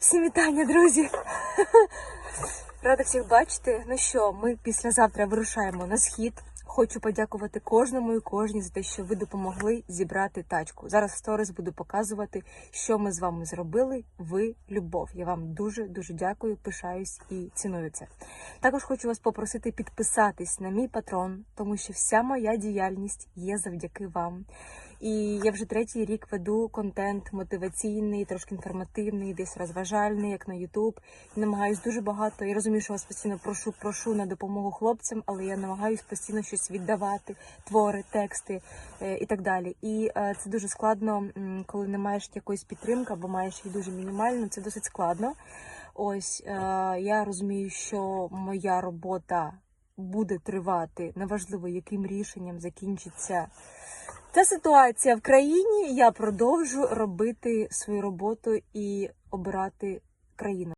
Всім вітання, друзі! Рада всіх бачити. Ну що, ми післязавтра вирушаємо на схід. Хочу подякувати кожному і кожній за те, що ви допомогли зібрати тачку. Зараз в сторіс буду показувати, що ми з вами зробили. Ви любов. Я вам дуже дуже дякую, пишаюсь і ціную це. Також хочу вас попросити підписатись на мій патрон, тому що вся моя діяльність є завдяки вам. І я вже третій рік веду контент мотиваційний, трошки інформативний, десь розважальний, як на Ютуб. Намагаюсь дуже багато. Я розумію, що вас постійно прошу, прошу на допомогу хлопцям, але я намагаюсь постійно щось віддавати, твори, тексти е, і так далі. І е, це дуже складно, коли не маєш якоїсь підтримки або маєш її дуже мінімально. Це досить складно. Ось е, я розумію, що моя робота буде тривати, неважливо, яким рішенням закінчиться. Ця ситуація в країні. Я продовжу робити свою роботу і обирати країну.